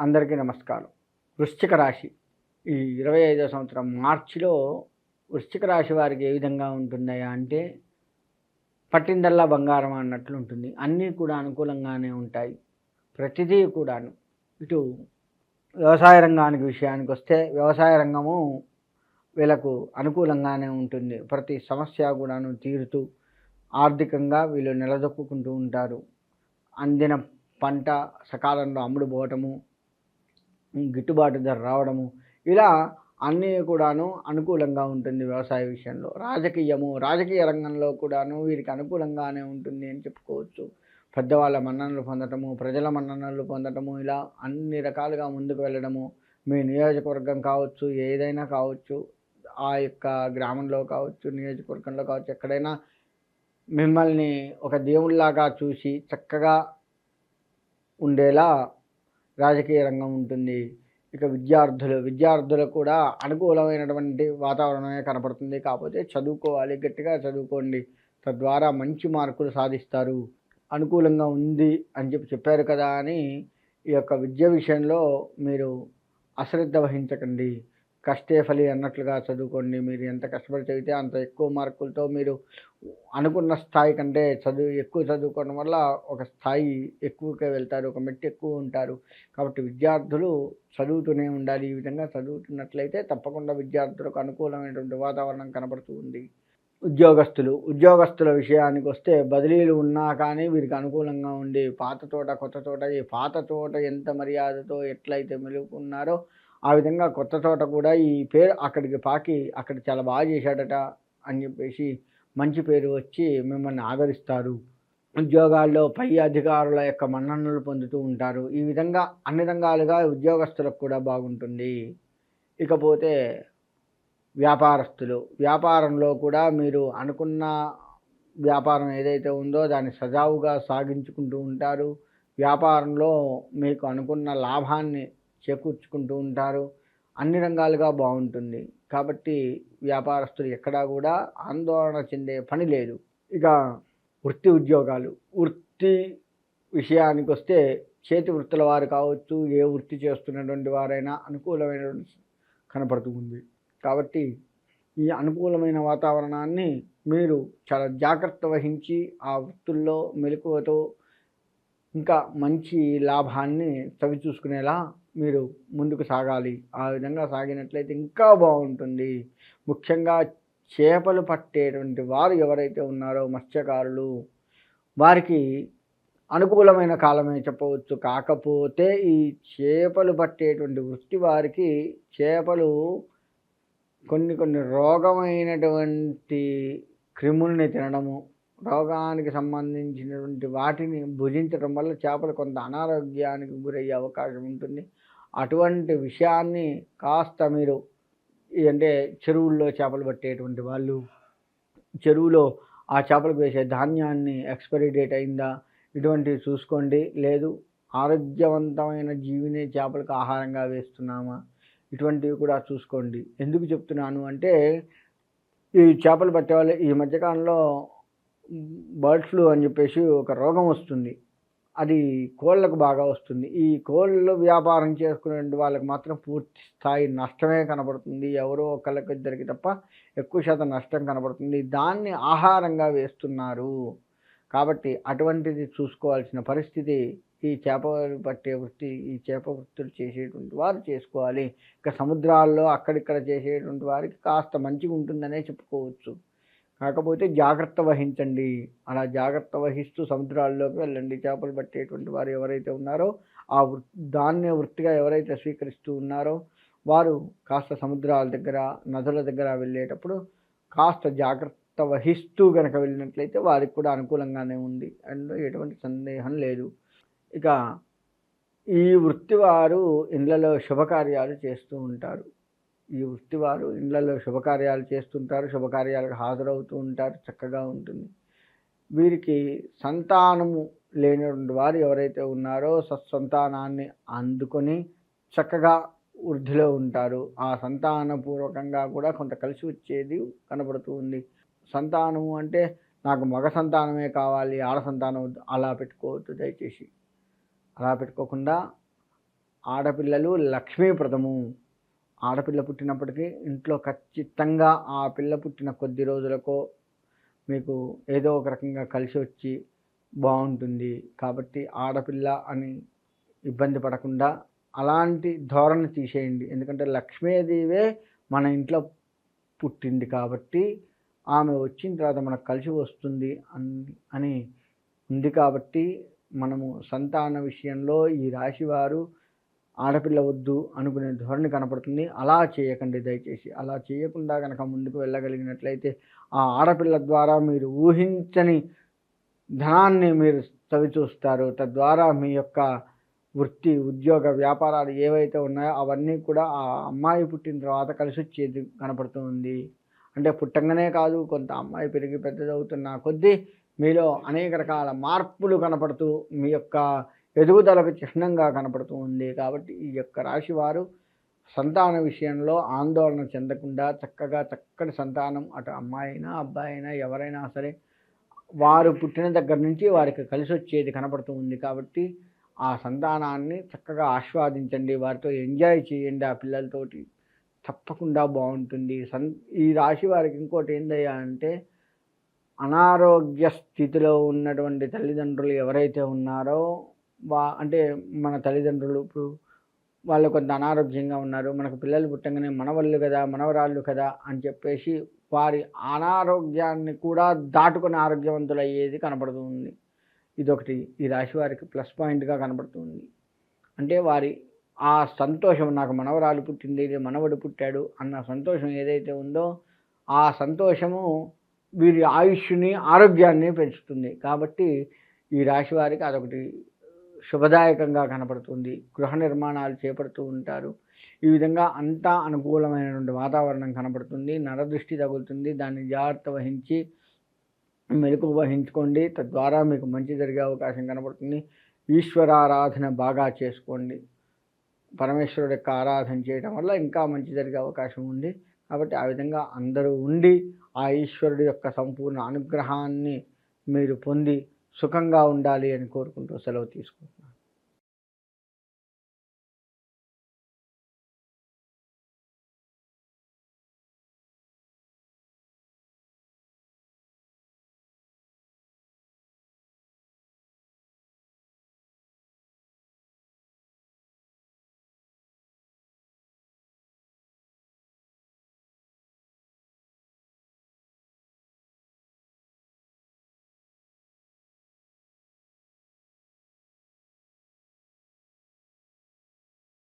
అందరికీ నమస్కారం. వృశ్చిక రాశి. ఈ ఇరవై ఐదో సంవత్సరం మార్చిలో వృశ్చిక రాశి వారికి ఏ విధంగా ఉంటుందయా అంటే పట్టిందల్లా బంగారం అన్నట్లు ఉంటుంది. అన్నీ కూడా అనుకూలంగానే ఉంటాయి. ప్రతిదీ కూడాను. ఇటు వ్యవసాయ రంగానికి విషయానికి వస్తే వ్యవసాయ రంగము వీళ్ళకు అనుకూలంగానే ఉంటుంది. ప్రతి సమస్య కూడాను తీరుతూ ఆర్థికంగా వీళ్ళు నిలదొక్కుంటూ ఉంటారు. అందిన పంట సకాలంలో అమ్ముడుపోవటము గిట్టుబాటు ధర రావడము ఇలా అన్నీ కూడాను అనుకూలంగా ఉంటుంది వ్యవసాయ విషయంలో. రాజకీయము రాజకీయ రంగంలో కూడాను వీరికి అనుకూలంగానే ఉంటుంది అని చెప్పుకోవచ్చు. పెద్దవాళ్ళ మన్ననలు పొందటము ప్రజల మన్ననలు పొందటము ఇలా అన్ని రకాలుగా ముందుకు వెళ్ళడము. మీ నియోజకవర్గం కావచ్చు ఏదైనా కావచ్చు ఆ యొక్క గ్రామంలో కావచ్చు నియోజకవర్గంలో కావచ్చు ఎక్కడైనా మిమ్మల్ని ఒక దేవుళ్ళలాగా చూసి చక్కగా ఉండేలా రాజకీయ రంగం ఉంటుంది. ఇక విద్యార్థులు విద్యార్థులకు కూడా అనుకూలమైనటువంటి వాతావరణమే కనపడుతుంది. కాకపోతే చదువుకోవాలి గట్టిగా చదువుకోండి. తద్వారా మంచి మార్కులు సాధిస్తారు. అనుకూలంగా ఉంది అని చెప్పి చెప్పారు కదా అని ఈ యొక్క విద్య విషయంలో మీరు అశ్రద్ధ వహించకండి. కష్టే ఫలి అన్నట్లుగా చదువుకోండి. మీరు ఎంత కష్టపడి చదివితే అంత ఎక్కువ మార్కులతో మీరు అనుకున్న స్థాయి కంటే చదువు ఎక్కువ చదువుకోవడం వల్ల ఒక స్థాయి ఎక్కువగా వెళ్తారు ఒక మెట్టు ఎక్కువ ఉంటారు. కాబట్టి విద్యార్థులు చదువుతూనే ఉండాలి. ఈ విధంగా చదువుతున్నట్లయితే తప్పకుండా విద్యార్థులకు అనుకూలమైనటువంటి వాతావరణం కనబడుతూ ఉంది. ఉద్యోగస్తులు ఉద్యోగస్తుల విషయానికి వస్తే బదిలీలు ఉన్నా కానీ వీరికి అనుకూలంగా ఉండి పాత తోట కొత్త తోట ఈ పాత తోట ఎంత మర్యాదతో ఎట్లయితే మెలుగుకున్నారో ఆ విధంగా కొత్త తోట కూడా ఈ పేరు అక్కడికి పాకి అక్కడ చాలా బాగా చేశాడట అని చెప్పేసి మంచి పేరు వచ్చి మిమ్మల్ని ఆదరిస్తారు. ఉద్యోగాల్లో పై అధికారుల యొక్క మన్ననలు పొందుతూ ఉంటారు. ఈ విధంగా అన్ని రంగాలుగా ఉద్యోగస్తులకు కూడా బాగుంటుంది. ఇకపోతే వ్యాపారస్తులు వ్యాపారంలో కూడా మీరు అనుకున్న వ్యాపారం ఏదైతే ఉందో దాన్ని సజావుగా సాగించుకుంటూ ఉంటారు. వ్యాపారంలో మీకు అనుకున్న లాభాన్ని చేకూర్చుకుంటూ ఉంటారు. అన్ని రంగాలుగా బాగుంటుంది. కాబట్టి వ్యాపారస్తులు ఎక్కడా కూడా ఆందోళన చెందే పని లేదు. ఇక వృత్తి ఉద్యోగాలు. వృత్తి విషయానికి వస్తే చేతి వృత్తుల వారు కావచ్చు ఏ వృత్తి చేస్తున్నటువంటి వారైనా అనుకూలమైనటువంటి కనపడుతుంది కాబట్టి ఈ అనుకూలమైన వాతావరణాన్ని మీరు చాలా జాగ్రత్త వహించి ఆ వృత్తుల్లో మెలకువతో ఇంకా మంచి లాభాన్ని చవి చూసుకునేలా మీరు ముందుకు సాగాలి. ఆ విధంగా సాగినట్లయితే ఇంకా బాగుంటుంది. ముఖ్యంగా చేపలు పట్టేటువంటి వారు ఎవరైతే ఉన్నారో మత్స్యకారులు వారికి అనుకూలమైన కాలమే చెప్పవచ్చు. కాకపోతే ఈ చేపలు పట్టేటువంటి వృత్తి వారికి చేపలు కొన్ని కొన్ని రోగమైనటువంటి క్రిముల్ని తినడము రోగానికి సంబంధించినటువంటి వాటిని భుజించడం వల్ల చేపలు కొంత అనారోగ్యానికి గురయ్యే అవకాశం ఉంటుంది. అటువంటి విషయాన్ని కాస్త మీరు అంటే చెరువుల్లో చేపలు పట్టేటువంటి వాళ్ళు చెరువులో ఆ చేపలకు వేసే ధాన్యాన్ని ఎక్స్పైరీ డేట్ అయిందా ఇటువంటివి చూసుకోండి. లేదు ఆరోగ్యవంతమైన జీవిని చేపలకు ఆహారంగా వేస్తున్నామా ఇటువంటివి కూడా చూసుకోండి. ఎందుకు చెప్తున్నాను అంటే ఈ చేపలు పట్టేవాళ్ళు ఈ మధ్యకాలంలో బర్డ్ ఫ్లూ అని చెప్పేసి ఒక రోగం వస్తుంది. అది కోళ్ళకు బాగా వస్తుంది. ఈ కోళ్ళు వ్యాపారం చేసుకునే వాళ్ళకి మాత్రం పూర్తి స్థాయి నష్టమే కనబడుతుంది. ఎవరో ఒకళ్ళకి ఇద్దరికి తప్ప ఎక్కువ శాతం నష్టం కనబడుతుంది. దాన్ని ఆహారంగా వేస్తున్నారు. కాబట్టి అటువంటిది చూసుకోవాల్సిన పరిస్థితి ఈ చేపలు పట్టే వృత్తి ఈ చేప వృత్తులు చేసేటువంటి వారు చేసుకోవాలి. ఇక సముద్రాల్లో అక్కడిక్కడ చేసేటువంటి వారికి కాస్త మంచిగా ఉంటుందనే చెప్పుకోవచ్చు. కాకపోతే జాగ్రత్త వహించండి. అలా జాగ్రత్త వహిస్తూ సముద్రాల్లోకి వెళ్ళండి. చేపలు పట్టేటువంటి వారు ఎవరైతే ఉన్నారో ఆ వృ దాన్నే వృత్తిగా ఎవరైతే స్వీకరిస్తూ ఉన్నారో వారు కాస్త సముద్రాల దగ్గర నదుల దగ్గర వెళ్ళేటప్పుడు కాస్త జాగ్రత్త వహిస్తూ కనుక వెళ్ళినట్లయితే వారికి కూడా అనుకూలంగానే ఉంది. అండ్ ఎటువంటి సందేహం లేదు. ఇక ఈ వృత్తి వారు ఇళ్ళలో శుభకార్యాలు చేస్తూ ఉంటారు. ఈ వృత్తి వారు ఇళ్ళలో శుభకార్యాలు చేస్తుంటారు శుభకార్యాలకు హాజరవుతూ ఉంటారు చక్కగా ఉంటుంది. వీరికి సంతానము లేనటువంటి వారు ఎవరైతే ఉన్నారో సత్సంతానాన్ని అందుకొని చక్కగా వృద్ధిలో ఉంటారు. ఆ సంతానపూర్వకంగా కూడా కొంత కలిసి వచ్చేది కనబడుతూ ఉంది. సంతానము అంటే నాకు మగ సంతానమే కావాలి ఆడ సంతానం అలా పెట్టుకోవద్దు దయచేసి. అలా పెట్టుకోకుండా ఆడపిల్లలు లక్ష్మీప్రదము ఆడపిల్ల పుట్టినప్పటికీ ఇంట్లో ఖచ్చితంగా ఆ పిల్ల పుట్టిన కొద్ది రోజులకో మీకు ఏదో ఒక రకంగా కలిసి వచ్చి బాగుంటుంది. కాబట్టి ఆడపిల్ల అని ఇబ్బంది పడకుండా అలాంటి ధోరణి తీసేయండి. ఎందుకంటే లక్ష్మీదేవే మన ఇంట్లో పుట్టింది కాబట్టి ఆమె వచ్చిన తర్వాత మనకు కలిసి వస్తుంది అని అని ఉంది కాబట్టి మనము సంతాన విషయంలో ఈ రాశివారు ఆడపిల్ల వద్దు అనుకునే ధోరణి కనపడుతుంది. అలా చేయకండి దయచేసి. అలా చేయకుండా కనుక ముందుకు వెళ్ళగలిగినట్లయితే ఆ ఆడపిల్ల ద్వారా మీరు ఊహించని ధనాన్ని మీరు చవిచూస్తారు తద్వారా మీ యొక్క వృత్తి ఉద్యోగ వ్యాపారాలు ఏవైతే ఉన్నాయో అవన్నీ కూడా ఆ అమ్మాయి పుట్టిన తర్వాత కలిసి వచ్చేది కనపడుతుంది. అంటే పుట్టంగానే కాదు కొంత అమ్మాయి పెరిగి పెద్దదవుతున్న కొద్దీ మీలో అనేక రకాల మార్పులు కనపడుతూ మీ యొక్క ఎదుగుదలకు చిహ్నంగా కనపడుతూ ఉంది. కాబట్టి ఈ యొక్క రాశి వారు సంతాన విషయంలో ఆందోళన చెందకుండా చక్కగా చక్కటి సంతానం అటు అమ్మాయి అయినా అబ్బాయి అయినా ఎవరైనా సరే వారు పుట్టిన దగ్గర నుంచి వారికి కలిసి వచ్చేది కనపడుతూ ఉంది. కాబట్టి ఆ సంతానాన్ని చక్కగా ఆస్వాదించండి. వారితో ఎంజాయ్ చేయండి. ఆ పిల్లలతోటి తప్పకుండా బాగుంటుంది. సన్ ఈ రాశి వారికి ఇంకోటి ఏందయ్యా అంటే అనారోగ్య స్థితిలో ఉన్నటువంటి తల్లిదండ్రులు ఎవరైతే ఉన్నారో వా అంటే మన తల్లిదండ్రులు ఇప్పుడు వాళ్ళు కొంత అనారోగ్యంగా ఉన్నారు మనకు పిల్లలు పుట్టంగానే మనవళ్ళు కదా మనవరాళ్ళు కదా అని చెప్పేసి వారి అనారోగ్యాన్ని కూడా దాటుకుని ఆరోగ్యవంతులు అయ్యేది కనపడుతుంది ఇదొకటి. ఈ రాశి వారికి ప్లస్ పాయింట్గా కనపడుతుంది అంటే వారి ఆ సంతోషం నాకు మనవరాలు పుట్టింది మనవడు పుట్టాడు అన్న సంతోషం ఏదైతే ఉందో ఆ సంతోషము వీరి ఆయుష్ని ఆరోగ్యాన్ని పెంచుతుంది. కాబట్టి ఈ రాశి వారికి అదొకటి శుభదాయకంగా కనపడుతుంది. గృహ నిర్మాణాలు చేపడుతూ ఉంటారు. ఈ విధంగా అంతా అనుకూలమైనటువంటి వాతావరణం కనపడుతుంది. నరదృష్టి తగులుతుంది. దాన్ని జాగ్రత్త వహించి మెలకు వహించుకోండి. తద్వారా మీకు మంచి జరిగే అవకాశం కనపడుతుంది. ఈశ్వరారాధన బాగా చేసుకోండి. పరమేశ్వరుడు యొక్క ఆరాధన చేయడం వల్ల ఇంకా మంచి జరిగే అవకాశం ఉంది. కాబట్టి ఆ విధంగా అందరూ ఉండి ఆ ఈశ్వరుడు యొక్క సంపూర్ణ అనుగ్రహాన్ని మీరు పొంది సుఖంగా ఉండాలి అని కోరుకుంటూ సెలవు తీసుకుంటున్నాను.